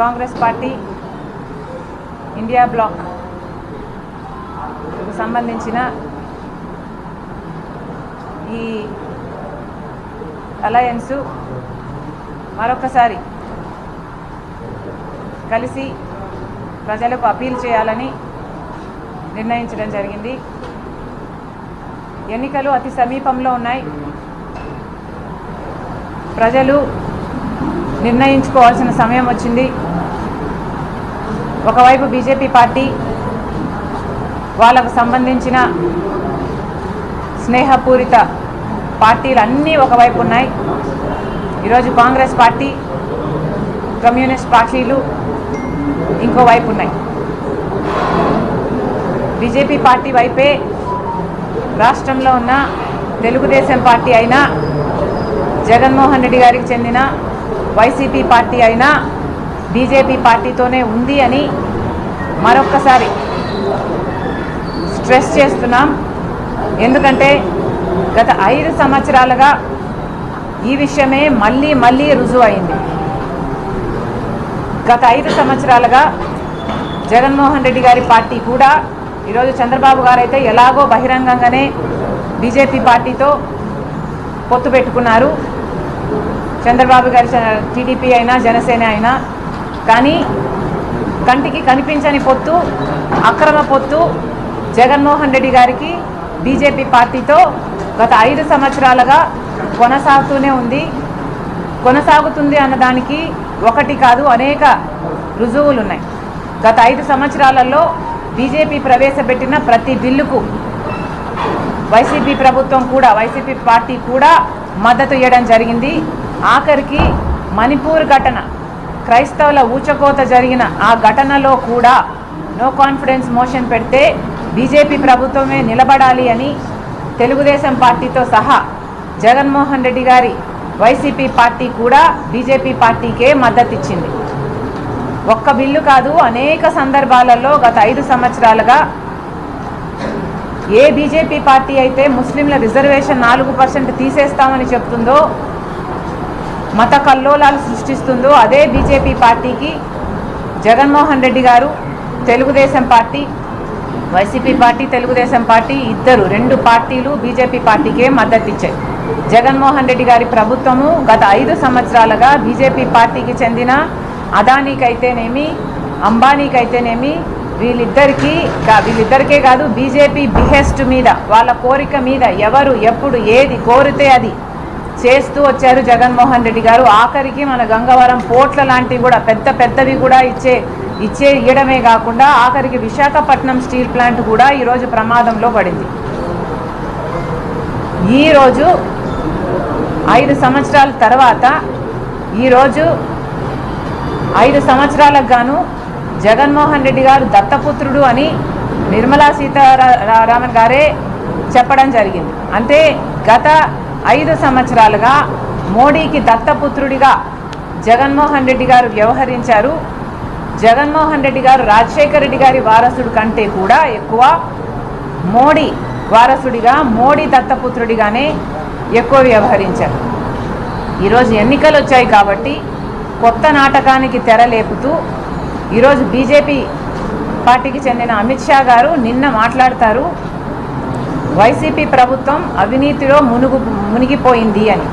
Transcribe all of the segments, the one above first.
Congress party India black. సంబంధించిన ఈ అలయన్సు మరొకసారి కలిసి ప్రజలకు అపీల్ చేయాలని నిర్ణయించడం జరిగింది. ఎన్నికలు అతి సమీపంలో ఉన్నాయి. ప్రజలు నిర్ణయించుకోవాల్సిన సమయం వచ్చింది. ఒకవైపు బీజేపీ పార్టీ వాళ్ళకు సంబంధించిన స్నేహపూరిత పార్టీలు అన్నీ ఒకవైపు ఉన్నాయి. ఈరోజు కాంగ్రెస్ పార్టీ కమ్యూనిస్ట్ పార్టీలు ఇంకోవైపు ఉన్నాయి. బీజేపీ పార్టీ వైపే రాష్ట్రంలో ఉన్న తెలుగుదేశం పార్టీ అయినా జగన్మోహన్ రెడ్డి గారికి చెందిన వైసీపీ పార్టీ అయినా బీజేపీ పార్టీతోనే ఉంది అని మరొక్కసారి స్ట్రెస్ చేస్తున్నాం. ఎందుకంటే గత ఐదు సంవత్సరాలుగా ఈ విషయమే మళ్ళీ మళ్ళీ రుజువు అయింది గత ఐదు సంవత్సరాలుగా జగన్మోహన్ రెడ్డి గారి పార్టీ కూడా ఈరోజు చంద్రబాబు గారు అయితే ఎలాగో బహిరంగంగానే బీజేపీ పార్టీతో పొత్తు పెట్టుకున్నారు. చంద్రబాబు గారి చ- టీడీపీ అయినా జనసేన అయినా కానీ కంటికి కనిపించని పొత్తు అక్రమ పొత్తు జగన్మోహన్ రెడ్డి గారికి బీజేపీ పార్టీతో గత ఐదు సంవత్సరాలుగా కొనసాగుతూనే ఉంది. కొనసాగుతుంది అన్నదానికి ఒకటి కాదు అనేక రుజువులు ఉన్నాయి గత ఐదు సంవత్సరాలలో బీజేపీ ప్రవేశపెట్టిన ప్రతి బిల్లుకు వైసీపీ ప్రభుత్వం కూడా వైసీపీ పార్టీ కూడా మద్దతు ఇవ్వడం జరిగింది. ఆఖరికి మణిపూర్ ఘటన క్రైస్తవుల ఊచకోత జరిగిన ఆ ఘటనలో కూడా నో కాన్ఫిడెన్స్ మోషన్ పెడితే బీజేపీ ప్రభుత్వమే నిలబడాలి అని తెలుగుదేశం పార్టీతో సహా జగన్మోహన్ రెడ్డి గారి వైసీపీ పార్టీ కూడా బీజేపీ పార్టీకే మద్దతు ఇచ్చింది ఒక్క బిల్లు కాదు అనేక సందర్భాలలో గత ఐదు సంవత్సరాలుగా ఏ బీజేపీ పార్టీ అయితే ముస్లింల రిజర్వేషన్ నాలుగు పర్సెంట్ తీసేస్తామని చెప్తుందో మత కల్లోలాలు సృష్టిస్తుందో అదే బీజేపీ పార్టీకి జగన్మోహన్ రెడ్డి గారు Telugu Desam party YCP party Telugu Desam party ఇద్దరు రెండు పార్టీలు బీజేపీ పార్టీకే మద్దతు ఇచ్చాయి జగన్మోహన్ రెడ్డి గారి ప్రభుత్వము గత ఐదు సంవత్సరాలుగా బీజేపీ పార్టీకి చెందిన అదానీకైతేనేమి అంబానీకైతేనేమి వీళ్ళిద్దరికీ వీళ్ళిద్దరికే కాదు బీజేపీ బిహెస్ట్ మీద వాళ్ళ కోరిక మీద ఎవరు ఎప్పుడు ఏది కోరితే అది చేస్తూ వచ్చారు జగన్మోహన్ రెడ్డి గారు. ఆఖరికి మన గంగవరం పోర్ట్ల లాంటివి కూడా పెద్ద పెద్దవి కూడా ఇచ్చే ఇచ్చే ఇవ్వడమే కాకుండా ఆఖరికి విశాఖపట్నం స్టీల్ ప్లాంట్ కూడా ఈరోజు ప్రమాదంలో పడింది. ఈరోజు ఐదు సంవత్సరాల తర్వాత ఈరోజు ఐదు సంవత్సరాలకు గాను జగన్మోహన్ రెడ్డి గారు దత్తపుత్రుడు అని నిర్మలా సీతారామన్ గారే చెప్పడం జరిగింది. అంటే గత ఐదు సంవత్సరాలుగా మోడీకి దత్తపుత్రుడిగా జగన్మోహన్ రెడ్డి గారు వ్యవహరించారు. జగన్మోహన్ రెడ్డి గారు రాజశేఖర రెడ్డి గారి వారసుడు కంటే కూడా ఎక్కువ మోడీ వారసుడిగా మోడీ దత్తపుత్రుడిగానే ఎక్కువ వ్యవహరించారు. ఈరోజు ఎన్నికలు వచ్చాయి కాబట్టి కొత్త నాటకానికి తెర లేపుతూ ఈరోజు బీజేపీ పార్టీకి చెందిన అమిత్ షా గారు నిన్న మాట్లాడతారు. వైసీపీ ప్రభుత్వం అవినీతిలో మునుగు మునిగిపోయింది అని.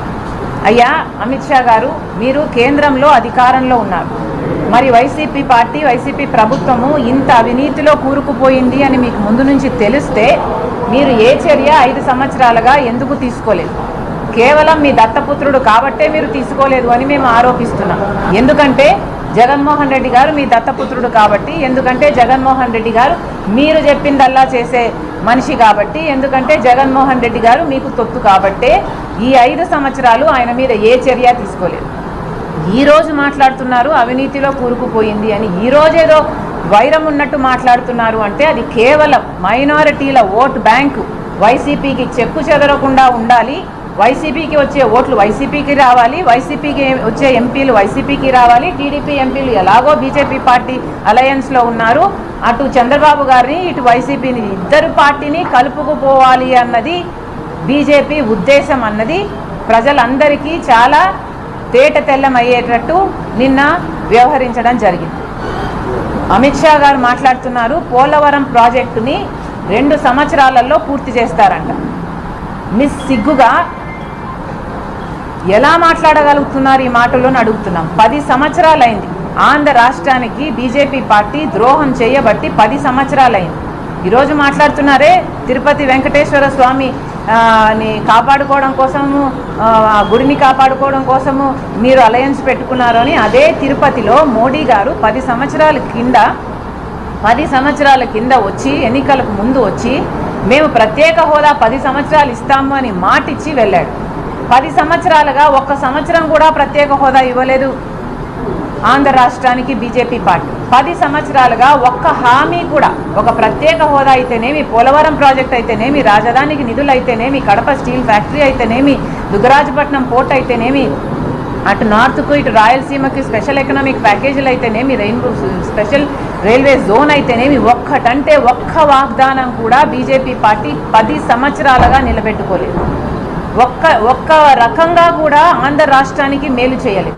అయ్యా అమిత్ షా గారు మీరు కేంద్రంలో అధికారంలో ఉన్నారు. మరి వైసీపీ పార్టీ వైసీపీ ప్రభుత్వము ఇంత అవినీతిలో కూరుకుపోయింది అని మీకు ముందు నుంచి తెలిస్తే మీరు ఏ చర్య ఐదు సంవత్సరాలుగా ఎందుకు తీసుకోలేదు? కేవలం మీ దత్తపుత్రుడు కాబట్టే మీరు తీసుకోలేదు అని మేము ఆరోపిస్తున్నాం. ఎందుకంటే జగన్మోహన్ రెడ్డి గారు మీ దత్తపుత్రుడు కాబట్టి ఎందుకంటే జగన్మోహన్ రెడ్డి గారు మీరు చెప్పిందల్లా చేసే మనిషి కాబట్టి ఎందుకంటే జగన్మోహన్ రెడ్డి గారు మీకు తొత్తు కాబట్టే ఈ ఐదు సంవత్సరాలు ఆయన మీద ఏ చర్య తీసుకోలేదు. ఈ రోజు మాట్లాడుతున్నారు అవినీతిలో కూరుకుపోయింది అని. ఈ ఏదో వైరం ఉన్నట్టు మాట్లాడుతున్నారు అంటే అది కేవలం మైనారిటీల ఓట్ బ్యాంకు. వైసీపీకి చెక్కు చెదరకుండా ఉండాలి వైసీపీకి వచ్చే ఓట్లు వైసీపీకి రావాలి వైసీపీకి వచ్చే ఎంపీలు వైసీపీకి రావాలి టీడీపీ ఎంపీలు ఎలాగో బీజేపీ పార్టీ అలయన్స్లో ఉన్నారు. అటు చంద్రబాబు గారిని ఇటు వైసీపీని ఇద్దరు పార్టీని కలుపుకుపోవాలి అన్నది బీజేపీ ఉద్దేశం అన్నది ప్రజలందరికీ చాలా తేట తెల్లమయ్యేటట్టు నిన్న వ్యవహరించడం జరిగింది. అమిత్ షా గారు మాట్లాడుతున్నారు పోలవరం ప్రాజెక్టుని రెండు సంవత్సరాలలో పూర్తి చేస్తారంట. మిస్ సిగ్గుగా ఎలా మాట్లాడగలుగుతున్నారు ఈ మాటలను అడుగుతున్నాం. పది సంవత్సరాలైంది. ఆంధ్ర రాష్ట్రానికి బీజేపీ పార్టీ ద్రోహం చేయబట్టి పది సంవత్సరాలైంది. ఈరోజు మాట్లాడుతున్నారే తిరుపతి వెంకటేశ్వర స్వామి ని కాపాడుకోవడం కోసము గుడిని కాపాడుకోవడం కోసము మీరు అలయన్స్ పెట్టుకున్నారు అని అదే తిరుపతిలో మోడీ గారు పది సంవత్సరాల కింద పది సంవత్సరాల కింద వచ్చి ఎన్నికలకు ముందు వచ్చి మేము ప్రత్యేక హోదా పది సంవత్సరాలు ఇస్తాము అని మాటిచ్చి వెళ్ళాడు. పది సంవత్సరాలుగా ఒక్క సంవత్సరం కూడా ప్రత్యేక హోదా ఇవ్వలేదు. ఆంధ్ర రాష్ట్రానికి బీజేపీ పార్టీ. పది సంవత్సరాలుగా ఒక్క హామీ కూడా ఒక ప్రత్యేక హోదా అయితేనేమి పోలవరం ప్రాజెక్ట్ అయితేనేమి రాజధానికి నిధులు అయితేనేమి కడప స్టీల్ ఫ్యాక్టరీ అయితేనేమి దుగ్గరాజపట్నం పోర్ట్ అయితేనేమి అటు నార్త్కు ఇటు రాయలసీమకి స్పెషల్ ఎకనామిక్ ప్యాకేజీలు అయితేనేమి రెయిన్బో స్పెషల్ రైల్వే జోన్ అయితేనేమి ఒక్కటంటే ఒక్క వాగ్దానం కూడా బీజేపీ పార్టీ పది సంవత్సరాలుగా నిలబెట్టుకోలేదు. ఒక్క ఒక్క రకంగా కూడా ఆంధ్ర రాష్ట్రానికి మేలు చేయాలి.